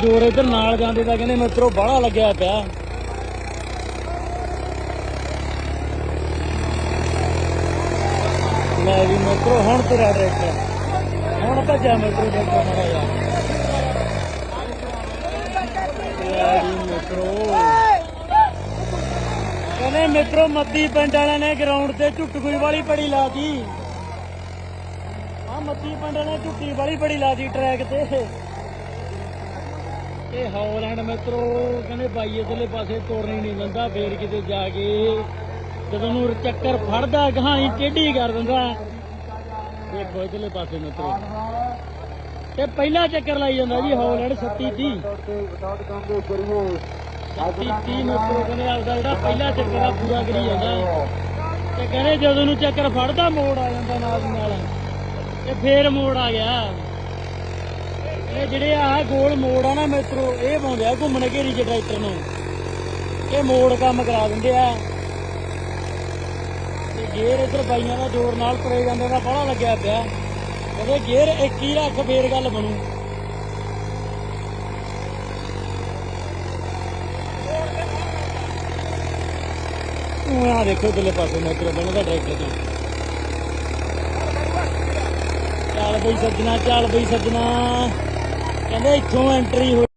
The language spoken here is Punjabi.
ਜੋਰ ਇਧਰ ਨਾਲ ਜਾਂਦੇ ਤਾਂ ਕਹਿੰਦੇ ਮਿੱਤਰੋ ਬਾਹਲਾ ਲੱਗਿਆ ਪਿਆ। ਲੈ ਵੀ ਮਿੱਤਰੋ ਹੁਣ ਤੇਰਾ ਟਰੈਕਟਰ ਹੁਣ ਭੱਜਿਆ ਮਿੱਤਰੋ ਟਰੈਕਟਰ ਮਾਰਾ ਜਾ ਲੈ ਵੀ ਮਿੱਤਰੋ ਕਹਿੰਦੇ ਮਿੱਤਰੋ ਮੱਦੀ ਪਿੰਡ ਵਾਲਿਆਂ ਨੇ ਗਰਾਊਂਡ ਤੇ ਝੁੱਟਕੂਈ ਵਾਲੀ ਪੜੀ ਲਾਤੀ। ਆ ਮੱਦੀ ਪਿੰਡ ਵਾਲਿਆਂ ਨੇ ਝੁੱਟੀ ਵਾਲੀ ਪੜੀ ਲਾਤੀ ਟਰੈਕ ਤੇ। ਇਹ ਹੌਲੈਂਡ ਮਿੱਤਰੋ, ਕਹਿੰਦੇ ਬਾਈ ਇਧਰਲੇ ਪਾਸੇ ਤੁਰਨੀ ਨਹੀਂ ਦਿੰਦਾ, ਫੇਰ ਕਿਤੇ ਜਾ ਕੇ ਜਦੋਂ ਨੂੰ ਚੱਕਰ ਫੜਦਾ ਗਹਾਣੀ ਟੇਢੀ ਕਰ ਦਿੰਦਾ। ਦੇਖੋ ਇਧਰਲੇ ਪਾਸੇ ਮਿੱਤਰੋ। ਤੇ ਪਹਿਲਾ ਚੱਕਰ ਲਾਈ ਜਾਂਦਾ ਜੀ, ਹੌਲੈਂਡ 36 30 36 30 ਮਿੱਤਰੋ, ਕਹਿੰਦੇ ਆਪਦਾ ਜਿਹੜਾ ਪਹਿਲਾ ਚੱਕਰ ਆ, ਪੂਰਾ ਕਰੀ ਜਾਂਦਾ। ਤੇ ਕਹਿੰਦੇ ਜਦੋਂ ਨੂੰ ਚੱਕਰ ਫੜਦਾ, ਮੋੜ ਆ ਜਾਂਦਾ ਨਾਲ ਨਾਲ। ਤੇ ਫੇਰ ਮੋੜ ਆ ਗਿਆ। ਇਹ ਜਿਹੜੇ ਆ ਗੋਲ ਮੋੜ ਆ ਨਾ ਮਿੱਤਰੋ, ਇਹ ਪਾਉਂਦੇ ਆ ਘੁੰਮਣ ਘੇਰੀ ਚ ਟਰੈਕਟਰ ਨੂੰ। ਇਹ ਮੋੜ ਕੰਮ ਕਰਾ ਦਿੰਦੇ ਆ। ਤੇ ਗੇਅਰ ਇੱਧਰ ਬਾਈਆਂ ਦਾ ਜ਼ੋਰ ਨਾਲ ਤੁਰੇ ਜਾਂਦੇ ਦਾ ਬੜਾ ਲੱਗਿਆ ਪਿਆ। ਕਹਿੰਦੇ ਗੇਅਰ ਇੱਕ ਹੀ ਰੱਖ, ਫੇਰ ਗੱਲ ਬਣੂ। ਉਹ ਆ ਦੇਖੋ ਦਿਲੇ ਪਾਸੇ ਮੈਟਰੋ ਬਣਦਾ ਟਰੈਕਟਰ ਤੋਂ। ਚੱਲ ਬਈ ਸੱਜਣਾ, ਚੱਲ ਬਈ ਸੱਜਣਾ। ਕਹਿੰਦੇ ਇੱਥੋਂ ਐਂਟਰੀ ਹੋਈ